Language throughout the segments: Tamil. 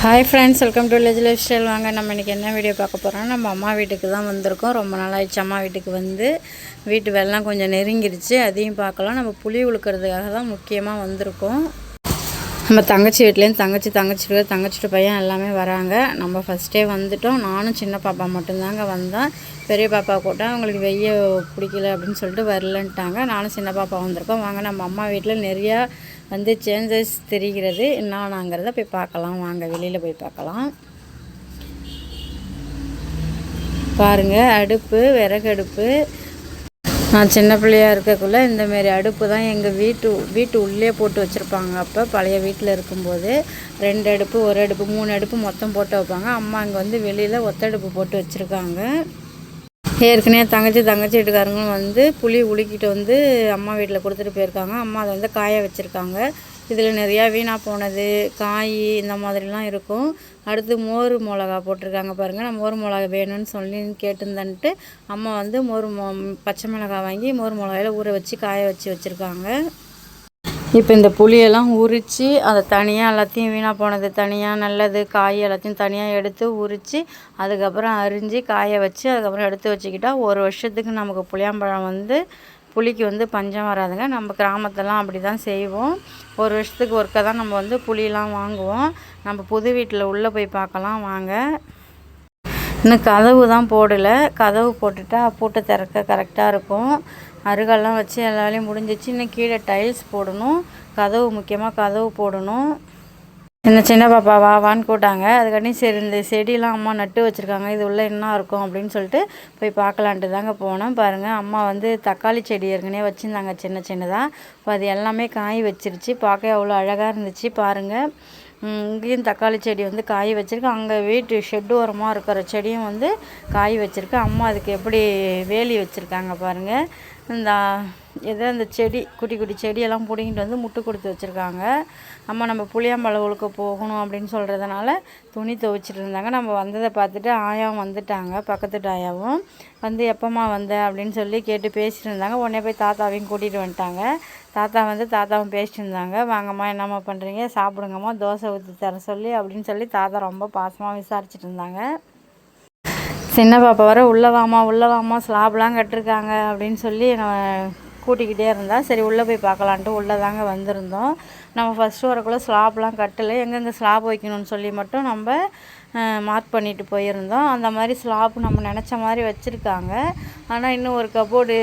Hi friends welcome to village lifestyle வாங்க நம்ம இன்றைக்கி என்ன வீடியோ பார்க்க போகிறோம் நம்ம அம்மா வீட்டுக்கு தான் வந்திருக்கோம். ரொம்ப நாள் ஆயிடுச்சு அம்மா வீட்டுக்கு வந்து. வீட்டு வெள்ளம் கொஞ்சம் நெருங்கிடுச்சு. அதையும் பார்க்கலாம். நம்ம புளி உழுக்கிறதுக்காக தான் முக்கியமாக வந்திருக்கோம். நம்ம தங்கச்சி வீட்லேருந்து தங்கச்சி தங்கச்சிட்டு தங்கச்சிட்டு பையன் எல்லாமே வராங்க. நம்ம ஃபஸ்ட்டே வந்துட்டோம். நானும் சின்ன பாப்பா மட்டும்தாங்க வந்தேன் பெரிய பாப்பா கூட அவங்களுக்கு வெய்ய பிடிக்கல அப்படின்னு சொல்லிட்டு வரலன்ட்டாங்க. நானும் சின்ன பாப்பா வந்திருக்கோம். வாங்க நம்ம அம்மா வீட்டில் நிறையா வந்து சேஞ்சஸ் தெரிகிறது. என்னானாங்கிறத போய் பார்க்கலாம். வாங்க வெளியில் போய் பார்க்கலாம். பாருங்கள் அடுப்பு விறகு அடுப்பு நான் சின்ன பிள்ளையா இருக்கக்குள்ளே இந்தமாரி அடுப்பு தான் எங்கள் வீட்டு வீட்டு உள்ளே போட்டு வச்சுருப்பாங்க. அப்போ பழைய வீட்டில் இருக்கும்போது ரெண்டு அடுப்பு ஒரு அடுப்பு மூணு அடுப்பு மொத்தம் போட்டு வைப்பாங்க. அம்மா இங்கே வந்து வெளியில் ஒத்தடுப்பு போட்டு வச்சுருக்காங்க. ஏற்கனவே தங்கச்சி தங்கச்சி வீட்டுக்காரங்களும் வந்து புளி உலுக்கிட்டு வந்து அம்மா வீட்டில் கொடுத்துட்டு போயிருக்காங்க. அம்மா அதை வந்து காய வச்சுருக்காங்க. இதில் நிறையா வீணாக போனது காய் இந்த மாதிரிலாம் இருக்கும். அடுத்து மோர் மிளகா போட்டிருக்காங்க பாருங்கள் நான் மோர் மிளகா வேணும்னு சொல்லி கேட்டிருந்தேன்ட்டு அம்மா வந்து மோர் மொ பச்சை மிளகா வாங்கி மோர் மிளகாயில் ஊற வச்சு காய வச்சு வச்சுருக்காங்க. இப்போ இந்த புளியெல்லாம் உரித்து அதை தனியாக எல்லாத்தையும் வீணாக போனது தனியாக நல்லது காய் எல்லாத்தையும் தனியாக எடுத்து உரித்து அதுக்கப்புறம் அரிஞ்சு காய வச்சு அதுக்கப்புறம் எடுத்து வச்சுக்கிட்டால் ஒரு வருஷத்துக்கு நமக்கு புளியாம்பழம் வந்து புளிக்கு வந்து பஞ்சம் வராதுங்க. நம்ம கிராமத்தெல்லாம் அப்படி தான் செய்வோம். ஒரு வருஷத்துக்கு ஒருக்க தான் நம்ம வந்து புளியெலாம் வாங்குவோம். நம்ம புது வீட்டில் உள்ளே போய் பார்க்கலாம் வாங்க. இன்னும் கதவு தான் போடலை. கதவு போட்டுட்டா பூட்டை திறக்க கரெக்டாக இருக்கும். அருகெல்லாம் வச்சு எல்லா வேலையும் முடிஞ்சிச்சு. இன்னும் கீழே டைல்ஸ் போடணும். கதவு முக்கியமாக கதவு போடணும். சின்ன சின்ன பாப்பா வா வான்னு கூட்டாங்க அதுக்காண்டி சரி இந்த செடியெலாம் அம்மா நட்டு வச்சுருக்காங்க. இது உள்ள என்ன இருக்கும் அப்படின்னு சொல்லிட்டு போய் பார்க்கலான்ட்டு தாங்க போனோம். பாருங்கள் அம்மா வந்து தக்காளி செடி ஏற்கனவே வச்சுருந்தாங்க சின்ன சின்னதாக இப்போ அது எல்லாமே காய் வச்சிருச்சு. பார்க்க அவ்வளோ அழகாக இருந்துச்சு. பாருங்கள் இங்கேயும் தக்காளி செடி வந்து காய் வச்சுருக்கு. அங்கே வீட்டு ஷெட்டு ஓரமாக இருக்கிற செடியும் வந்து காய் வச்சுருக்கு. அம்மா அதுக்கு எப்படி வேலி வச்சுருக்காங்க பாருங்கள் இந்த ஏதோ இந்த செடி குட்டி குட்டி செடியெல்லாம் பிடிங்கிட்டு வந்து முட்டு கொடுத்து வச்சுருக்காங்க. அம்மா நம்ம புளியாம்பழம் உழுக்க போகணும் அப்படின்னு சொல்கிறதுனால துணி துவைச்சிட்டு இருந்தாங்க. நம்ம வந்ததை பார்த்துட்டு ஆயாவும் வந்துட்டாங்க பக்கத்து ஆயாவும் வந்து எப்போம்மா வந்த? அப்படின்னு சொல்லி கேட்டு பேசிட்டு இருந்தாங்க. உடனே போய் தாத்தாவையும் கூட்டிகிட்டு வந்துட்டாங்க. தாத்தா வந்து தாத்தாவும் பேசிட்டு இருந்தாங்க. வாங்கம்மா என்னம்மா பண்ணுறீங்க சாப்பிடுங்கம்மா தோசை ஊற்றி தர சொல்லி அப்படின்னு சொல்லி தாத்தா ரொம்ப பாசமாக விசாரிச்சுட்டு இருந்தாங்க. சின்ன பாப்பா வர உள்ளே வாமா உள்ளே வாமா ஸ்லாப்லாம் கட்டிருக்காங்க அப்படின்னு சொல்லி நம்ம கூட்டிக்கிட்டே இருந்தால் சரி உள்ளே போய் பார்க்கலான்ட்டு உள்ளே தாங்க வந்திருந்தோம். நம்ம ஃபஸ்ட்டு வரக்குள்ளே ஸ்லாப்லாம் கட்டலை. எங்கெங்கே ஸ்லாப் வைக்கணும்னு சொல்லி மட்டும் நம்ம மார்க் பண்ணிட்டு போயிருந்தோம். அந்த மாதிரி ஸ்லாப் நம்ம நினச்ச மாதிரி வச்சுருக்காங்க. ஆனால் இன்னும் ஒரு கபோர்டு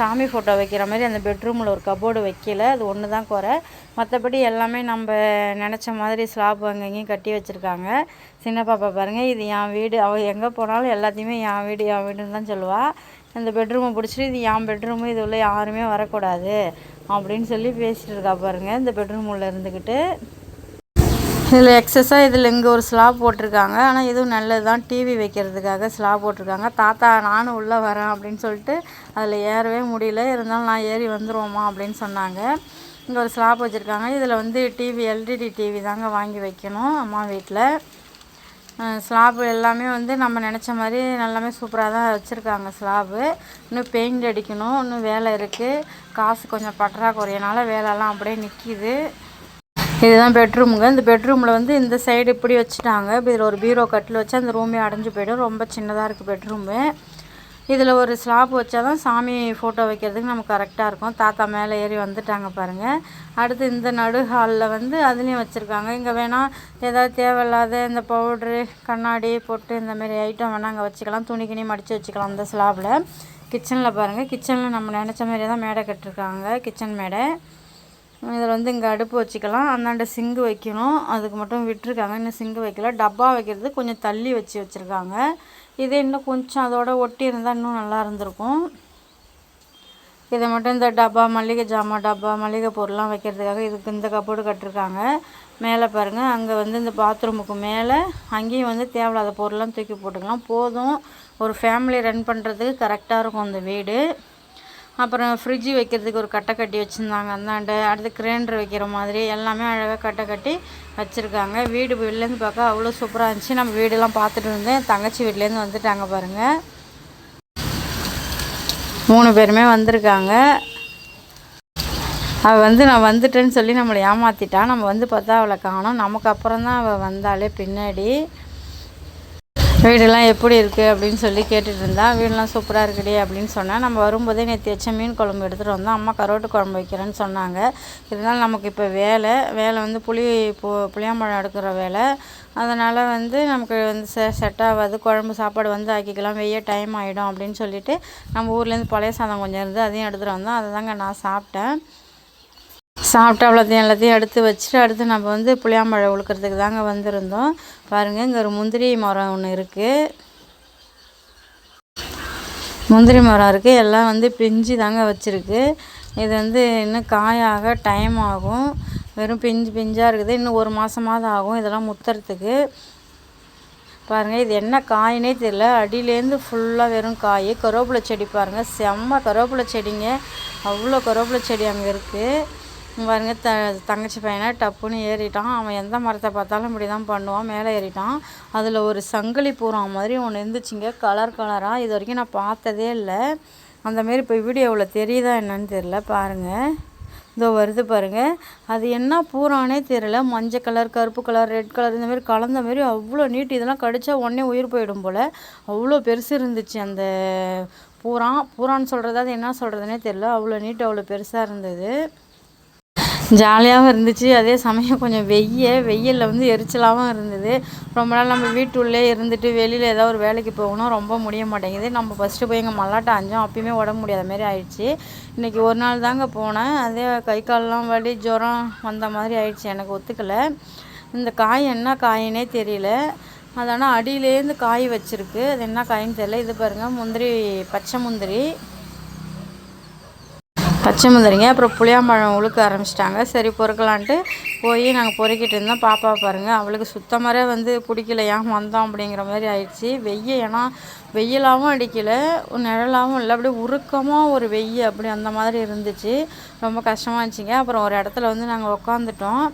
சாமி ஃபோட்டோ வைக்கிற மாதிரி அந்த பெட்ரூமில் ஒரு கபோர்டு வைக்கல. அது ஒன்று தான் குறை. மற்றபடி எல்லாமே நம்ம நினச்ச மாதிரி ஸ்லாப் அங்கங்கேயும் கட்டி வச்சுருக்காங்க. சின்ன பாப்பா பாருங்கள் இது என் வீடு. அவள் எங்கே போனாலும் எல்லாத்தையுமே என் வீடு என் வீடுன்னு தான் சொல்லுவாள் இந்த பெட்ரூமை பிடிச்சிட்டு இது என் பெட்ரூமு இது உள்ள யாருமே வரக்கூடாது. அப்படின்னு சொல்லி பேசிகிட்டு இருக்கா பாருங்கள் இந்த பெட்ரூம் உள்ளே இருந்துக்கிட்டு இதில் எக்ஸஸாக இதில் இங்கே ஒரு ஸ்லாப் போட்டிருக்காங்க. ஆனால் இதுவும் நல்லது தான். டிவி வைக்கிறதுக்காக ஸ்லாப் போட்டிருக்காங்க. தாத்தா நானும் உள்ளே வரேன் அப்படின்னு சொல்லிட்டு அதில் ஏறவே முடியல. இருந்தாலும் நான் ஏறி வந்துடுவோமா அப்படின்னு சொன்னாங்க. இங்கே ஒரு ஸ்லாப் வச்சுருக்காங்க. இதில் வந்து டிவி எல்டிடி டிவி தாங்க வாங்கி வைக்கணும் அம்மா வீட்டில் ஸ்லாப் எல்லாமே வந்து நம்ம நினச்ச மாதிரி எல்லாமே சூப்பராக தான் வச்சுருக்காங்க ஸ்லாபு இன்னும் பெயிண்ட் அடிக்கணும். இன்னும் வேலை இருக்குது காசு கொஞ்சம் பற்றாக்குறையினால வேலைலாம் அப்படியே நிற்கிது இதுதான் பெட்ரூமுங்க. இந்த பெட்ரூமில் வந்து இந்த சைடு இப்படி வச்சுட்டாங்க. இப்போ இதில் ஒரு பீரோ கட்டில் வச்சு அந்த ரூமே அடைஞ்சு போய்டும். ரொம்ப சின்னதாக இருக்குது பெட்ரூமு இதில் ஒரு ஸ்லாப் வச்சா தான் சாமி ஃபோட்டோ வைக்கிறதுக்கு நமக்கு கரெக்டாக இருக்கும். தாத்தா மேலே ஏறி வந்துட்டாங்க பாருங்கள் அடுத்து இந்த நடு ஹாலில் வந்து அதுலேயும் வச்சுருக்காங்க. இங்கே வேணால் ஏதாவது தேவையில்லாத இந்த பவுட்ரு கண்ணாடி பொட்டு இந்தமாரி ஐட்டம் வேணால் அங்கே வச்சுக்கலாம். துணி கிணி மடித்து வச்சுக்கலாம் அந்த ஸ்லாப்பில் கிச்சனில் பாருங்கள் கிச்சனில் நம்ம நினச்ச மாதிரி தான் மேடை கட்டிருக்காங்க. கிச்சன் மேடை. இதில் வந்து இங்கே அடுப்பு வச்சுக்கலாம். அந்தாண்ட சிங்கு வைக்கணும். அதுக்கு மட்டும் விட்டுருக்காங்க. இன்னும் சிங்கு வைக்கல. டப்பா வைக்கிறது கொஞ்சம் தள்ளி வச்சு வச்சுருக்காங்க. இதே இன்னும் கொஞ்சம் அதோட ஒட்டி இருந்தால் இன்னும் நல்லா இருந்திருக்கும். இதை மட்டும் இந்த டப்பா மளிகை ஜாமான் டப்பா மளிகை பொருள்லாம் வைக்கிறதுக்காக இதுக்கு இந்த கப்போர்டு கட்டிருக்காங்க. மேலே பாருங்கள் அங்கே வந்து இந்த பாத்ரூமுக்கு மேலே அங்கேயும் வந்து தேவையில்லாத பொருள்லாம் தூக்கி போட்டுக்கலாம். போதும். ஒரு ஃபேமிலி ரன் பண்ணுறதுக்கு கரெக்டாக இருக்கும் அந்த வீடு. அப்புறம் ஃப்ரிட்ஜு வைக்கிறதுக்கு ஒரு கட்டை கட்டி வச்சுருந்தாங்க. அந்தாண்ட அடுத்து கிரைண்டர் வைக்கிற மாதிரி எல்லாமே அழகாக கட்டை கட்டி வச்சுருக்காங்க. வீடு வெளிலேருந்து பார்க்க அவ்வளோ சூப்பராக இருந்துச்சு. நம்ம வீடெல்லாம் பார்த்துட்டு இருந்தேன் தங்கச்சி வீட்லேருந்து வந்துட்டாங்க பாருங்கள் மூணு பேருமே வந்திருக்காங்க. அவள் வந்து நான் வந்துட்டேன்னு சொல்லி நம்மளை ஏமாற்றிட்டா நம்ம வந்து பார்த்தா அவளை காணோம். நமக்கு அப்புறம் தான் அவள் வந்தாலே பின்னாடி. வீடெல்லாம் எப்படி இருக்குது அப்படின்னு சொல்லி கேட்டுட்டு இருந்தா வீடெல்லாம் சூப்பராக இருக்குடி அப்படின்னு சொன்னேன் நம்ம வரும்போதே நேற்று வச்ச மீன் குழம்பு எடுத்துகிட்டு வந்தோம். அம்மா கரோட்டு குழம்பு வைக்கிறேன்னு சொன்னாங்க. இருந்தாலும் நமக்கு இப்போ வேலை வேலை வந்து புளி பு புளியாம்பழம் எடுக்கிற வேலை. அதனால் வந்து நமக்கு வந்து செ செட் ஆகாது குழம்பு சாப்பாடு வந்து ஆக்கிக்கலாம். வெய்ய டைம் ஆகிடும் அப்படின்னு சொல்லிட்டு நம்ம ஊர்லேருந்து பழைய சாதம் கொஞ்சம் இருந்து அதையும் எடுத்துகிட்டு வந்தோம். அதை தாங்க நான் சாப்பிட்டேன். சாப்பிட்டு அவ்வளோத்தையும் எல்லாத்தையும் எடுத்து வச்சுட்டு அடுத்து நம்ம வந்து புளியாம்பழம் உழுக்கிறதுக்கு தாங்க வந்திருந்தோம். பாருங்கள் இங்கே ஒரு முந்திரி மரம் ஒன்று இருக்குது முந்திரி மரம் இருக்குது எல்லாம் வந்து பிஞ்சு தாங்க வச்சுருக்கு. இது வந்து இன்னும் காயாக டைம் ஆகும். வெறும் பிஞ்சு பிஞ்சாக இருக்குது. இன்னும் ஒரு மாதமாவது ஆகும் இதெல்லாம் முத்துறதுக்கு. பாருங்கள் இது என்ன காயினே தெரியல. அடியிலேருந்து ஃபுல்லாக வெறும் காய். கருவேப்பிலை செடி பாருங்கள் செம்ம கருவேப்பிலை செடிங்க. அவ்வளோ கருவேப்பிலை செடி அங்கே இருக்குது பாருங்க த தங்கச்சி பையனை டப்புன்னு ஏறிட்டான். அவன் எந்த மரத்தை பார்த்தாலும் இப்படி தான் பண்ணுவான் மேலே ஏறிட்டான். அதில் ஒரு சங்கிலி பூரா மாதிரி ஒன்று இருந்துச்சுங்க. கலர் கலராக இது வரைக்கும் நான் பார்த்ததே இல்லை. அந்தமாரி இப்போ வீடியோவில் தெரியுதா என்னன்னு தெரில பாருங்கள் இதோ வருது பாருங்கள் அது என்ன பூரானே தெரியல. மஞ்சள் கலர் கருப்பு கலர் ரெட் கலர் இந்த மாதிரி கலந்த மாதிரி அவ்வளோ நீட் இதெல்லாம் கடித்தா உடனே உயிர் போயிடும் போல். அவ்வளோ பெருசு இருந்துச்சு அந்த பூரான் பூரான்னு சொல்கிறது அது என்ன சொல்கிறதுனே தெரில அவ்வளோ நீட் அவ்வளோ பெருசாக இருந்தது. ஜாலியாகவும் இருந்துச்சு. அதே சமயம் கொஞ்சம் வெய்ய வெயிலில் வந்து எரிச்சலாகவும் இருந்தது. ரொம்ப நாள் நம்ம வீட்டுள்ளே இருந்துட்டு வெளியில் ஏதாவது ஒரு வேலைக்கு போகணும் ரொம்ப முடிய மாட்டேங்குது. நம்ம ஃபஸ்ட்டு போய் எங்கள் மல்லாட்டை அஞ்சோம் அப்பயுமே உடம்பு முடியாத மாதிரி ஆயிடுச்சு. இன்றைக்கி ஒரு நாள் தாங்க போனேன். அதே கை கால்லாம் வலி ஜுரம் வந்த மாதிரி ஆயிடுச்சு. எனக்கு ஒத்துக்கலை. இந்த காய் என்ன காயினே தெரியல. அதனால் அடியிலேருந்து காய் வச்சுருக்கு. அது என்ன காயின்னு தெரியல. இது பாருங்கள் முந்திரி பச்சை முந்திரி. பச்சை முந்திரிங்க அப்புறம் புளியாம்பழம் உழுக்க ஆரம்பிச்சிட்டாங்க. சரி பொறுக்கலான்ட்டு போய் நாங்கள் பொறுக்கிட்டு இருந்தோம். பாப்பா பாருங்கள் அவளுக்கு சுத்தமாகவே வந்து பிடிக்கல ஏன் வந்தோம் அப்படிங்கிற மாதிரி ஆயிடுச்சு. வெய்ய ஏன்னா வெயிலாகவும் அடிக்கலை நிழலாகவும் இல்லை. அப்படியே உருக்கமாக ஒரு வெய்ய அப்படி அந்த மாதிரி இருந்துச்சு. ரொம்ப கஷ்டமாக இருந்துச்சுங்க. அப்புறம் ஒரு இடத்துல வந்து நாங்கள் உக்காந்துட்டோம்.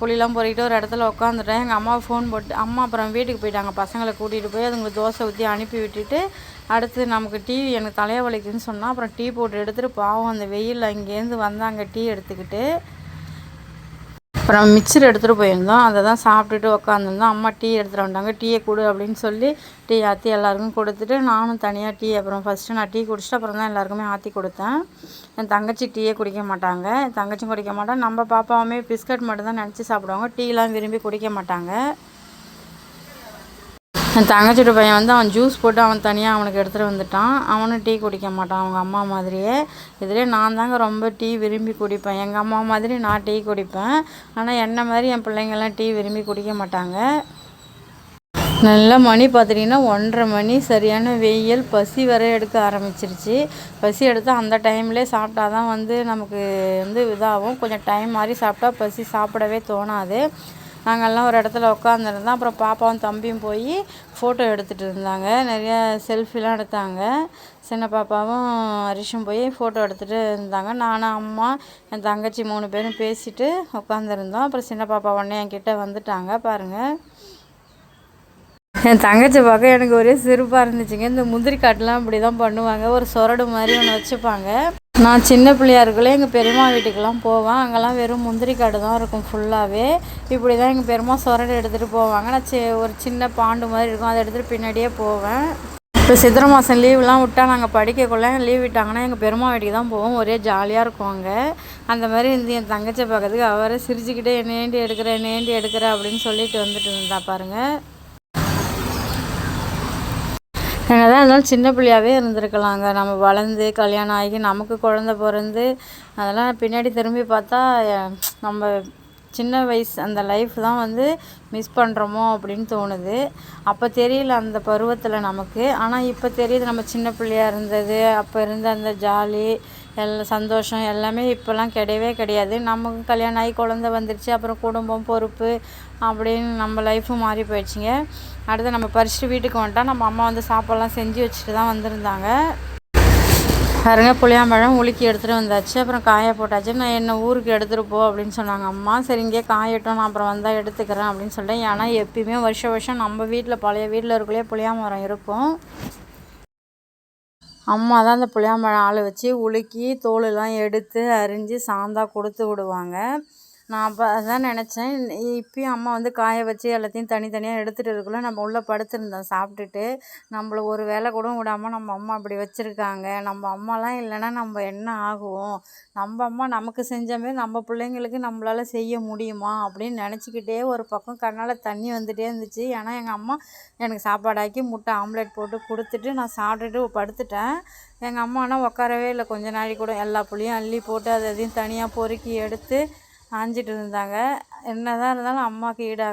புளிலாம் பொறிக்கிட்டு ஒரு இடத்துல உட்காந்துட்டேன் எங்கள் அம்மாவை ஃபோன் போட்டு அம்மா அப்புறம் வீட்டுக்கு போயிட்டாங்க. பசங்களை கூட்டிகிட்டு போய் அதுங்களுக்கு தோசை ஊற்றி அனுப்பி விட்டுட்டு அடுத்து நமக்கு டீ எனக்கு தலையை வலிக்குதுன்னு சொன்னால் அப்புறம் டீ போட்டு எடுத்துகிட்டு பாவம் அந்த வெயிலில் இங்கேருந்து வந்தாங்க டீ எடுத்துக்கிட்டு. அப்புறம் மிக்சர் எடுத்துகிட்டு போயிருந்தோம். அதை தான் சாப்பிட்டுட்டு உட்காந்துருந்தோம் அம்மா டீ எடுத்துகிட்டு வந்தாங்க. டீயை கொடு அப்படின்னு சொல்லி டீ ஆற்றி எல்லாருக்கும் கொடுத்துட்டு நானும் தனியாக டீ அப்புறம் ஃபஸ்ட்டு நான் டீ குடிச்சிட்டு அப்புறம் தான் எல்லாருக்குமே ஆற்றி கொடுத்தேன். என் தங்கச்சி டீயே குடிக்க மாட்டாங்க. என் தங்கச்சியும் குடிக்க மாட்டேன் நம்ம பாப்பாவுமே பிஸ்கட் மட்டும் தான் நினச்சி சாப்பிடுவாங்க. டீலாம் விரும்பி குடிக்க மாட்டாங்க. என் தங்கச்சியோட பையன் வந்து அவன் ஜூஸ் போட்டு அவன் தனியாக அவனுக்கு எடுத்துகிட்டு வந்துட்டான். அவனும் டீ குடிக்க மாட்டான். அவங்க அம்மா மாதிரியே. இதுலேயே நான் தாங்க ரொம்ப டீ விரும்பி குடிப்பேன். எங்கள் அம்மா மாதிரி நான் டீ குடிப்பேன். ஆனால் என்ன மாதிரி என் பிள்ளைங்கள்லாம் டீ விரும்பி குடிக்க மாட்டாங்க. நல்ல மணி பார்த்துட்டிங்கன்னா ஒன்றரை மணி. சரியான வெயில். பசி வர எடுக்க ஆரம்பிச்சிருச்சு. பசி எடுத்தால் அந்த டைம்லே சாப்பிட்டா தான் வந்து நமக்கு வந்து இதாகும். கொஞ்சம் டைம் மாதிரி சாப்பிட்டா பசி சாப்பிடவே தோணாது. நாங்கள்லாம் ஒரு இடத்துல உட்காந்துருந்தோம் அப்புறம் பாப்பாவும் தம்பியும் போய் ஃபோட்டோ எடுத்துகிட்டு இருந்தாங்க. நிறைய செல்ஃபிலாம் எடுத்தாங்க. சின்ன பாப்பாவும் ஹரிஷும் போய் ஃபோட்டோ எடுத்துகிட்டு இருந்தாங்க. நானும் அம்மா என் தங்கச்சி மூணு பேரும் பேசிட்டு உட்காந்துருந்தோம் அப்புறம் சின்ன பாப்பா உடனே என்கிட்ட வந்துட்டாங்க. பாருங்கள் என் தங்கச்சி பார்க்க எனக்கு ஒரே சிறப்பாக இருந்துச்சுங்க. இந்த முந்திரி காட்டெலாம் இப்படி தான் பண்ணுவாங்க. ஒரு சொரடு மாதிரி ஒன்று வச்சுப்பாங்க. நான் சின்ன பிள்ளையா இருக்கல எங்கள் பெரியம்மா வீட்டுக்கெல்லாம் போவேன். அங்கெல்லாம் வெறும் முந்திரி காடு தான் இருக்கும் ஃபுல்லாகவே இப்படி தான் எங்கள் பெரியம்மா சொரடு எடுத்துகிட்டு போவாங்க. நான் சி ஒரு சின்ன பாண்டு மாதிரி இருக்கும். அதை எடுத்துகிட்டு பின்னாடியே போவேன். இப்போ சித்திர மாதம் லீவ்லாம் விட்டால் நாங்கள் படிக்கக்குள்ள லீவ் விட்டாங்கன்னா எங்கள் பெருமா வீட்டுக்கு தான் போவோம். ஒரே ஜாலியாக இருக்கும் அங்கே. அந்த மாதிரி இருந்து என் தங்கச்சி பார்க்கறதுக்கு அவரை சிரிச்சுக்கிட்டே என்னேண்டி எடுக்கிறேன் என்னேண்டி எடுக்கிறேன் அப்படின்னு சொல்லிட்டு வந்துட்டு இருந்தா பாருங்கள் என்ன தான் இருந்தாலும் சின்ன பிள்ளையாவே இருந்திருக்கலாங்க. நம்ம வளர்ந்து கல்யாணம் ஆகி நமக்கு குழந்த பிறந்து அதெல்லாம் பின்னாடி திரும்பி பார்த்தா நம்ம சின்ன வயசு அந்த லைஃப் தான் வந்து மிஸ் பண்ணுறோமோ அப்படின்னு தோணுது. அப்போ தெரியல அந்த பருவத்தில் நமக்கு. ஆனால் இப்போ தெரியுது நம்ம சின்ன பிள்ளையாக இருந்தது. அப்போ இருந்த அந்த ஜாலி எல்லாம் சந்தோஷம் எல்லாமே இப்போல்லாம் கிடையவே கிடையாது. நமக்கு கல்யாணம் ஆகி குழந்த வந்துருச்சு அப்புறம் குடும்பம் பொறுப்பு அப்படின்னு நம்ம லைஃப்பும் மாறி போயிடுச்சுங்க. அடுத்து நம்ம பறிச்சுட்டு வீட்டுக்கு வந்துட்டா நம்ம அம்மா வந்து சாப்பாடெல்லாம் செஞ்சு வச்சுட்டு தான் வந்திருந்தாங்க. பாருங்க புளியாம்பழம் உலுக்கி எடுத்துகிட்டு வந்தாச்சு. அப்புறம் காய போட்டாச்சு. நான் என்ன ஊருக்கு எடுத்துகிட்டு போ அப்படின்னு சொன்னாங்க. அம்மா சரி இங்கே காயட்டும் நான் அப்புறம் வந்தால் எடுத்துக்கிறேன் அப்படின்னு சொல்லிட்டேன். ஏன்னா எப்பயுமே வருஷ வருஷம் நம்ம வீட்டில் பழைய வீட்டில் இருக்கலையே புளியாமரம் இருக்கும். அம்மா தான் அந்த புளியாம்பழம் ஆள் வச்சு உலுக்கி தோலெல்லாம் எடுத்து அரிஞ்சு சாந்தா கொடுத்து விடுவாங்க. நான் அப்போ அதான் நினச்சேன். இப்பயும் அம்மா வந்து காய வச்சு எல்லாத்தையும் தனித்தனியாக எடுத்துகிட்டு இருக்கக்குள்ள நம்ம உள்ளே படுத்துருந்தோம். சாப்பிட்டுட்டு நம்மள ஒரு வேலை கூட விடாமல் நம்ம அம்மா அப்படி வச்சுருக்காங்க. நம்ம அம்மாலாம் இல்லைன்னா நம்ம என்ன ஆகுவோம் நம்ம அம்மா நமக்கு செஞ்ச மாரி நம்ம பிள்ளைங்களுக்கு நம்மளால் செய்ய முடியுமா? அப்படின்னு நினச்சிக்கிட்டே ஒரு பக்கம் கண்ணால் தண்ணி வந்துகிட்டே இருந்துச்சு. ஏன்னா எங்கள் அம்மா எனக்கு சாப்பாடாக்கி முட்டை ஆம்லேட் போட்டு கொடுத்துட்டு நான் சாப்பிட்டுட்டு படுத்துட்டேன். எங்கள் அம்மா ஆனால் உட்காரவே இல்லை. கொஞ்ச நாளைக்கு கூட எல்லா புள்ளியும் அள்ளி போட்டு அதை அதையும் தனியாக பொறுக்கி எடுத்து ஆஞ்சிட்டு இருந்தாங்க. என்ன தான் இருந்தாலும் அம்மாவுக்கு ஈடாக